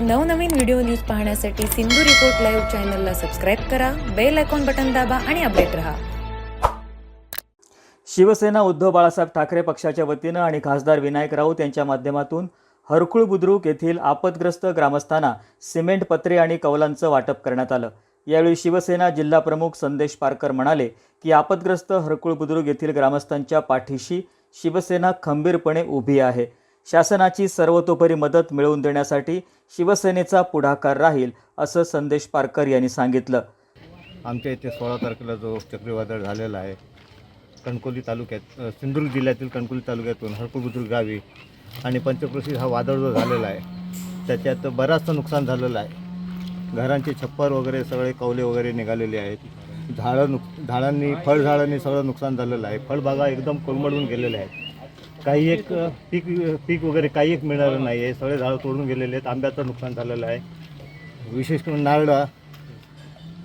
नवनवीन video news पाहण्यासाठी Sindhu report live चॅनलला सबस्क्राईब करा बेल आयकॉन बटन दाबा आणि अपडेट रहा. शिवसेना उद्धव बाळासाहेब ठाकरे पक्षाच्या वतीनं आणि खासदार विनायक राऊत यांच्या माध्यमातून हरकुळ बुद्रुक येथील आपदग्रस्त ग्रामस्थांना सिमेंट पत्रे आणि कौलांचं वाटप करण्यात आलं. यावेळी शिवसेना जिल्हा प्रमुख संदेश पारकर म्हणाले की आपदग्रस्त हरकुळ बुद्रुक येथील ग्रामस्थांच्या पाठीशी शिवसेना खंबीरपणे उभी आहे. शासनाची सर्वतोपरी मदत मिळवून देण्यासाठी शिवसेनेचा पुढाकार राहील असं संदेश पारकर यांनी सांगितलं. आमच्या इथे सोळा तारखेला जो चक्रीवादळ झालेला आहे कणकोली तालुक्यात सिंधुदुर्ग जिल्ह्यातील कणकोली तालुक्यातून हरपूर बुद्रुक गावी आणि पंचक्रोशी हा वादळ जो झालेला आहे त्याच्यात बराचसं नुकसान झालेलं आहे. घरांचे छप्पर वगैरे सगळे कौले वगैरे निघालेले आहेत. झाडं नुक झाडांनी फळझाडांनी सगळं नुकसान झालेलं आहे. फळबागा एकदम कोलमडून गेलेल्या आहेत. काही एक पीक पीक वगैरे काही एक मिळालं नाही आहे सगळे झाडं तोडून गेलेले आहेत. आंब्याचं नुकसान झालेलं आहे. विशेष करून नारळा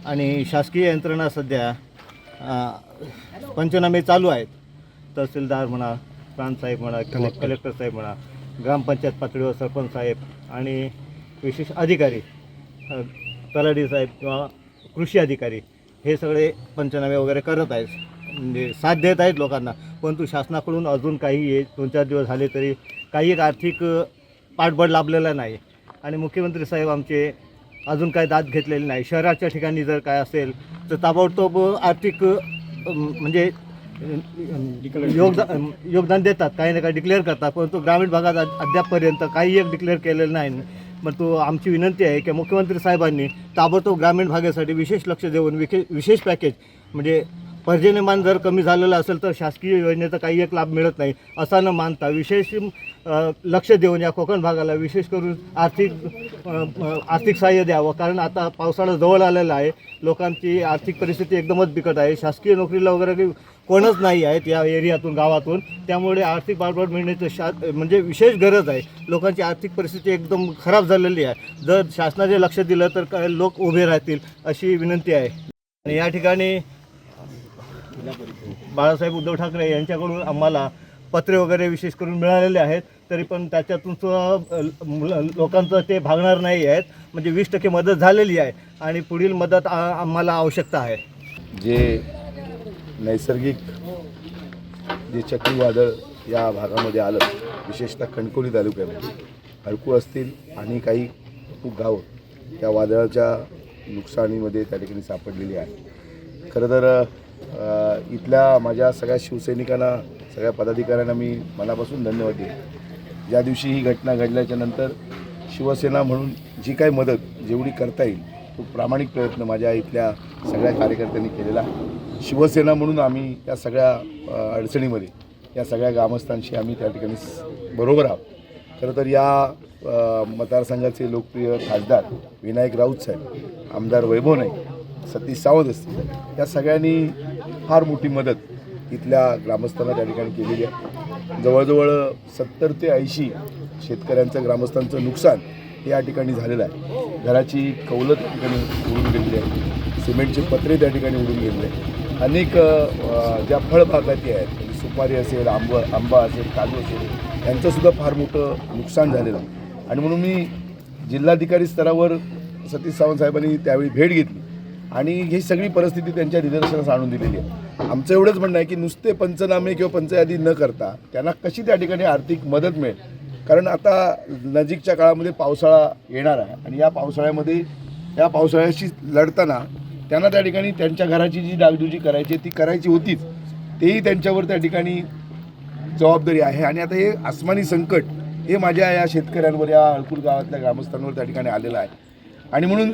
आणि शासकीय यंत्रणा सध्या पंचनामे चालू आहेत. तहसीलदार म्हणा प्रांतसाहेब म्हणा किंवा कलेक्टर साहेब म्हणा ग्रामपंचायत पातळीवर सरपंच साहेब आणि विशेष अधिकारी अ, तलाठी साहेब किंवा कृषी अधिकारी हे सगळे पंचनामे वगैरे करत आहेत. म्हणजे साथ देत आहेत लोकांना. परंतु शासनाकडून अजून काही दोन चार दिवस झाले तरी काही एक आर्थिक पाठबळ लाभलेला नाही. आणि मुख्यमंत्री साहेब आमचे अजून काय दाद घेतलेले नाही. शहराच्या ठिकाणी जर काय असेल तर ताबडतोब आर्थिक म्हणजे योगदान योगदान देतात. काही ना काही डिक्लेअर करतात. परंतु ग्रामीण भागात अद्यापपर्यंत काही एक डिक्लेअर केलेलं नाही. मग तो आमची विनंती आहे की मुख्यमंत्री साहेबांनी ताबडतोब ग्रामीण भागासाठी विशेष लक्ष देऊन विशेष विशेष पॅकेज म्हणजे पर्जन्यमान जर कमी झालेलं असेल तर शासकीय योजनेचा काही एक लाभ मिळत नाही असा न मानता विशेष लक्ष देऊन या कोकण भागाला विशेष करून आर्थिक आर्थिक सहाय्य द्यावं. कारण आता पावसाळा जवळ आलेला आहे. लोकांची आर्थिक परिस्थिती एकदमच बिकट आहे. शासकीय नोकरीला वगैरे काही कोणच नाही आहेत या एरियातून गावातून. त्यामुळे आर्थिक बाळबळ मिळण्याचं शा म्हणजे विशेष गरज आहे. लोकांची आर्थिक परिस्थिती एकदम खराब झालेली आहे. जर शासनाने लक्ष दिलं तर काय लोक उभे राहतील अशी विनंती आहे. आणि या ठिकाणी बाळासाहेब उद्धव ठाकरे यांच्याकडून आम्हाला पत्रे वगैरे विशेष करून मिळालेले आहेत तरी पण त्याच्यातून सुद्धा, लोकांचं ते भागणार नाही आहेत म्हणजे वीस टक्के मदत झालेली आहे आणि पुढील मदत आम्हाला आवश्यकता आहे. जे नैसर्गिक जे चक्रीवादळ या भागामध्ये आलं विशेषतः कणकोली तालुक्यामध्ये हडकू असतील आणि काही खूप गावं त्या वादळाच्या नुकसानीमध्ये त्या ठिकाणी सापडलेली आहे खरं तर इथल्या माझ्या सगळ्या शिवसैनिकांना सगळ्या पदाधिकाऱ्यांना मी मनापासून धन्यवाद देईन. ज्या दिवशी ही घटना घडल्याच्या नंतर शिवसेना म्हणून जी काही मदत जेवढी करता येईल तो प्रामाणिक प्रयत्न माझ्या इथल्या सगळ्या कार्यकर्त्यांनी केलेला आहे. शिवसेना म्हणून आम्ही या सगळ्या अडचणीमध्ये या सगळ्या ग्रामस्थांशी आम्ही त्या ठिकाणी बरोबर आहोत. खरं तर या मतदारसंघाचे लोकप्रिय खासदार विनायक राऊत साहेब आमदार वैभव नाईक सतीश सावंत असतील. या सगळ्यांनी फार मोठी मदत इथल्या ग्रामस्थांना त्या ठिकाणी केलेली आहे. जवळजवळ सत्तर ते ऐंशी शेतकऱ्यांचं ग्रामस्थांचं नुकसान हे या ठिकाणी झालेलं आहे. घराची कौलं त्या ठिकाणी उडून गेलेली आहे. सिमेंटचे पत्रे त्या ठिकाणी उडून गेलेले आहेत. अनेक ज्या फळबागाती आहेत म्हणजे सुपारी असेल आंब आंबा असेल काजू असेल यांचंसुद्धा फार मोठं नुकसान झालेलं आहे. आणि म्हणून मी जिल्हाधिकारी स्तरावर सतीश सावंत साहेबांनी त्यावेळी भेट घेतली. आणि ही सगळी परिस्थिती त्यांच्या निदर्शनास आणून दिलेली आहे. आमचं एवढंच म्हणणं आहे की नुसते पंचनामे किंवा पंचयादी न करता त्यांना कशी त्या ठिकाणी आर्थिक मदत मिळेल? कारण आता नजीकच्या काळामध्ये पावसाळा येणार आहे आणि या पावसाळ्यामध्ये या पावसाळ्याशी लढताना त्यांना त्या ठिकाणी त्यांच्या घराची जी डागडुजी करायची ती करायची होतीच. तेही त्यांच्यावर त्या ठिकाणी जबाबदारी आहे. आणि आता हे आसमानी संकट हे माझ्या या शेतकऱ्यांवर या अळपूर गावातल्या ग्रामस्थांवर त्या ठिकाणी आलेलं आहे. आणि म्हणून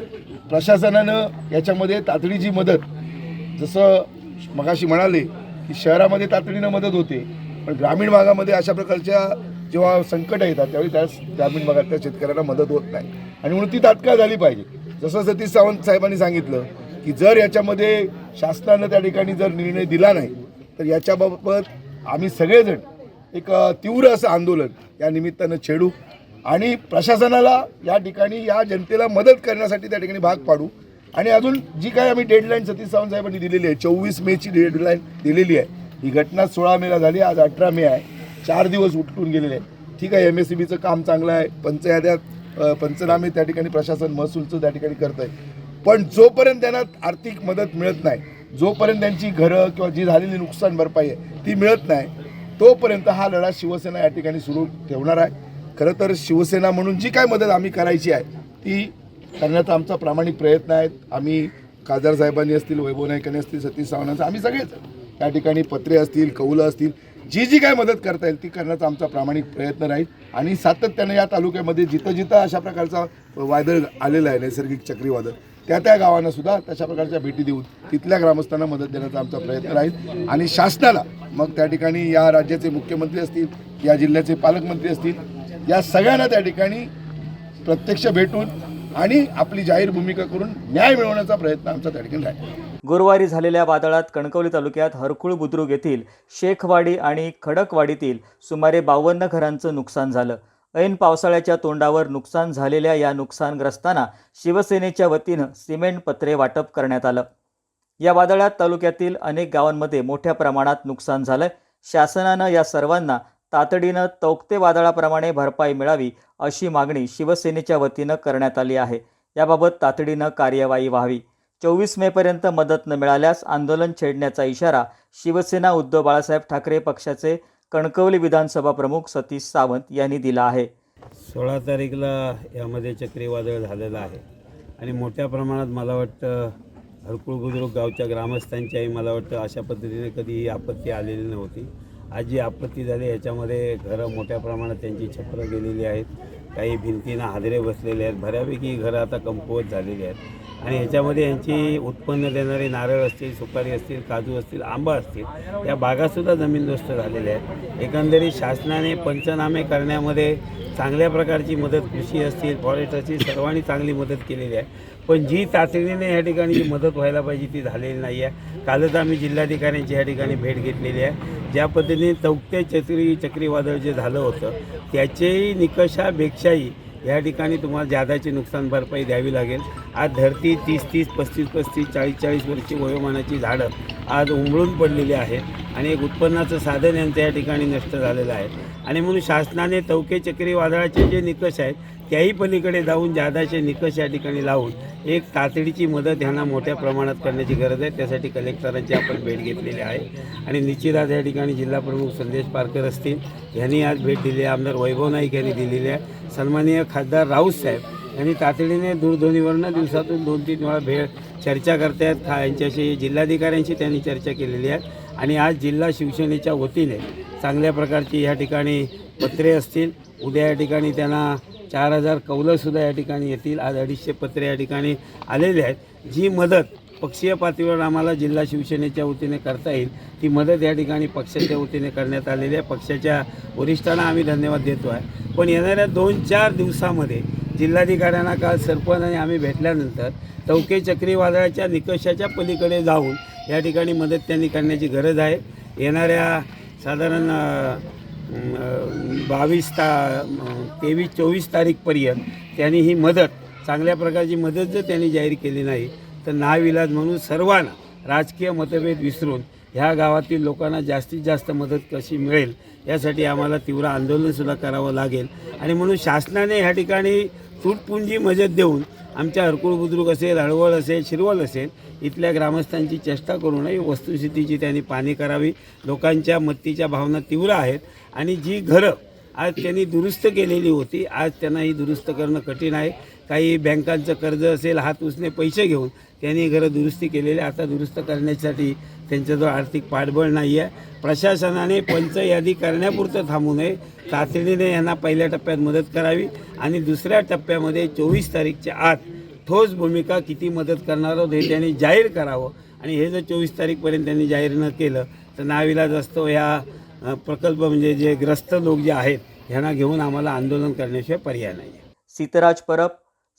प्रशासनानं याच्यामध्ये तातडीची मदत जसं मगाशी म्हणाले की शहरामध्ये तातडीनं मदत होते पण ग्रामीण भागामध्ये अशा प्रकारच्या जेव्हा संकट येतात त्यावेळी त्या ग्रामीण भागातल्या शेतकऱ्यांना मदत होत नाही. आणि म्हणून ती तात्काळ झाली पाहिजे. जसं सतीश सावंत साहेबांनी सांगितलं की जर याच्यामध्ये शासनानं त्या ठिकाणी जर निर्णय दिला नाही तर याच्याबाबत आम्ही सगळेजण एक तीव्र असं आंदोलन या निमित्तानं छेडू. आणि प्रशासनाला या ठिकाणी या जनतेला मदत करण्यासाठी त्या ठिकाणी भाग पाडू. आणि अजून जी काय आम्ही डेडलाईन सतीश सावंत साहेबांनी दिलेली आहे चोवीस मेची डेडलाईन दिलेली आहे. ही घटना सोळा मेला झाली आज अठरा मे आहे. चार दिवस उठून गेलेले आहे ठीक आहे एम एस सी बीचं काम चांगलं आहे. पंचयाद्यात पंचनामे त्या ठिकाणी प्रशासन महसूलचं त्या ठिकाणी करत आहे पण जोपर्यंत त्यांना आर्थिक मदत मिळत नाही जोपर्यंत त्यांची घरं किंवा जी झालेली नुकसान भरपाई आहे ती मिळत नाही तोपर्यंत हा लढा शिवसेना या ठिकाणी सुरू ठेवणार आहे. खरं तर शिवसेना म्हणून जी काय मदत आम्ही करायची आहे ती करण्याचा आमचा प्रामाणिक प्रयत्न आहे आम्ही खासदार साहेबांनी असतील वैभव नायकांनी असतील सतीश सावंतांचं आम्ही सगळेच. त्या ठिकाणी पत्रे असतील कौलं असतील जी जी काय मदत करता येईल ती करण्याचा आमचा प्रामाणिक प्रयत्न राहील. आणि सातत्यानं या तालुक्यामध्ये जिथं जिथं अशा प्रकारचा वादळ आलेलं आहे नैसर्गिक चक्रीवादळ त्या त्या गावांना सुद्धा तशा प्रकारच्या भेटी देऊन तिथल्या ग्रामस्थांना मदत देण्याचा आमचा प्रयत्न राहील. आणि शासनाला मग त्या ठिकाणी या राज्याचे मुख्यमंत्री असतील या जिल्ह्याचे पालकमंत्री असतील या सगळ्यांना त्या ठिकाणी प्रत्यक्ष भेटून आणि आपली जाहीर भूमिका करून न्याय मिळवण्याचा प्रयत्न आमचा त्या ठिकाणी राहील. गुरुवारी झालेल्या वादळात कणकवली तालुक्यात हरकुळ बुद्रुक येथील शेखवाडी आणि खडकवाडीतील सुमारे बावन्न घरांचं नुकसान झालं. ऐन पावसाळ्याच्या तोंडावर नुकसान झालेल्या या नुकसानग्रस्तांना शिवसेनेच्या वतीनं सिमेंट पत्रे वाटप करण्यात आलं. या वादळात तालुक्यातील अनेक गावांमध्ये मोठ्या प्रमाणात नुकसान झालंय. शासनानं या सर्वांना तातडीनं तौक्ते वादळाप्रमाणे भरपाई मिळावी अशी मागणी शिवसेनेच्या वतीनं करण्यात आली आहे. याबाबत तातडीनं कार्यवाही व्हावी. चोवीस मेपर्यंत मदत न मिळाल्यास आंदोलन छेडण्याचा इशारा शिवसेना उद्धव बाळासाहेब ठाकरे पक्षाचे कणकवली विधानसभा प्रमुख सतीश सावंत यांनी दिला आहे. सोळा तारीखला यामध्ये चक्रीवादळ झालेलं आहे. आणि मोठ्या प्रमाणात मला वाटतं हरकुळ बुद्रुक गावच्या ग्रामस्थांच्याही मला वाटतं अशा पद्धतीने कधी ही आपत्ती आलेली नव्हती. आज जी आपत्ती झाली याच्यामध्ये घरं मोठ्या प्रमाणात त्यांची छपरं गेलेली आहेत. काही भिंतींना हादरे बसलेले आहेत. बऱ्यापैकी घरं आता कमकुवत झालेली आहेत. आणि ह्याच्यामध्ये यांची उत्पन्न देणारे नारळ असतील सुपारी असतील काजू असतील आंबा असतील या बागासुद्धा जमीनदोस्त झालेल्या आहेत. एकंदरीत शासनाने पंचनामे करण्यामध्ये चांगल्या प्रकारची मदत कृषी असतील फॉरेस्ट असतील सर्वांनी चांगली मदत केलेली आहे. पण जी तातडीने या ठिकाणी जी मदत व्हायला पाहिजे ती झालेली नाही आहे कालच आम्ही जिल्हाधिकाऱ्यांची या ठिकाणी भेट घेतलेली आहे. ज्या पद्धतीने चौक्या चक्री चक्रीवादळ जे झालं होतं त्याचेही निकषापेक्षाही या ठिकाणी तुम्हाला जादाची नुकसान भरपाई द्यावी लागेल. आज धरती तीस तीस पस्तीस पस्तीस चाळीस चाळीस वर्षी वयोमानाची झाडं आज उमळून पडलेली आहेत आणि एक उत्पन्नाचं साधन यांचं या ठिकाणी नष्ट झालेलं आहे. आणि म्हणून शासनाने तवके चक्रीवादळाचे जे निकष आहेत त्याही पलीकडे जाऊन जादाचे निकष या ठिकाणी लावून एक तातडीची मदत ह्यांना मोठ्या प्रमाणात करण्याची गरज आहे. त्यासाठी कलेक्टरांची आपण भेट घेतलेली आहे. आणि निश्चितच या ठिकाणी जिल्हाप्रमुख संदेश पारकर असतील यांनी आज भेट दिली आहे. आमदार वैभव नाईक यांनी दिलेली आहे. सन्माननीय खासदार राऊत साहेब यांनी तातडीने दूरध्वनीवरनं दिवसातून दोन तीन वेळा भेट चर्चा करतायत. खा यांच्याशी जिल्हाधिकाऱ्यांशी त्यांनी चर्चा केलेली आहे. आणि आज जिल्हा शिवसेनेच्या वतीने चांगल्या प्रकारची या ठिकाणी पत्रे असतील. उद्या या ठिकाणी त्यांना चार हजार कौलंसुद्धा या ठिकाणी येतील. आज अडीचशे पत्रे या ठिकाणी आलेले आहेत. जी मदत पक्षीय पातळीवर आम्हाला जिल्हा शिवसेनेच्या वतीने करता येईल ती मदत या ठिकाणी पक्षाच्या वतीने करण्यात आलेली आहे. पक्षाच्या वरिष्ठांना आम्ही धन्यवाद देतो आहे. पण येणाऱ्या दोन चार दिवसामध्ये जिल्हाधिकाऱ्यांना काल सरपंच आणि आम्ही भेटल्यानंतर चौके चक्रीवादळाच्या निकषाच्या पलीकडे जाऊन या ठिकाणी मदत त्यांनी करण्याची गरज आहे. येणाऱ्या साधारण बावीस ता तेवीस चोवीस तारीखपर्यंत त्यांनी ही मदत चांगल्या प्रकारची मदत जर त्यांनी जाहीर केली नाही तर नाविलाज म्हणून सर्वांना राजकीय मतभेद विसरून ह्या गावातील लोकांना जास्तीत जास्त मदत कशी मिळेल यासाठी आम्हाला तीव्र आंदोलनसुद्धा करावं लागेल. आणि म्हणून शासनाने ह्या ठिकाणी तुटपुंजी मजेत देऊन आमच्या हरकुळ बुद्रुक असेल हळवळ असेल शिरवल असेल इथल्या ग्रामस्थांची चेष्टा करू नये. वस्तुस्थितीची त्यांनी पाणी करावी. लोकांच्या मत्तीच्या भावना तीव्र आहेत. आणि जी घरं आज त्यांनी दुरुस्त केलेली होती आज त्यांना ही दुरुस्त करणं कठीण आहे. काही बँकांचं कर्ज असेल हात उसने पैसे घेऊन त्यांनी घरं दुरुस्ती केलेली आता दुरुस्त करण्यासाठी त्यांच्याजवळ आर्थिक पाठबळ नाही आहे. प्रशासनाने पंच यादी करण्यापुरतं थांबू नये. तातडीने यांना पहिल्या टप्प्यात मदत करावी आणि दुसऱ्या टप्प्यामध्ये चोवीस तारीखच्या आत ठोस भूमिका किती मदत करणार आहोत हे त्यांनी जाहीर करावं. आणि हे जर चोवीस तारीखपर्यंत त्यांनी जाहीर न केलं तर नाविलाज असतो ह्या प्रकल्प म्हणजे जे ग्रस्त लोक जे आहेत ह्यांना घेऊन आम्हाला आंदोलन करण्याशिवाय पर्याय नाही सीतराज परब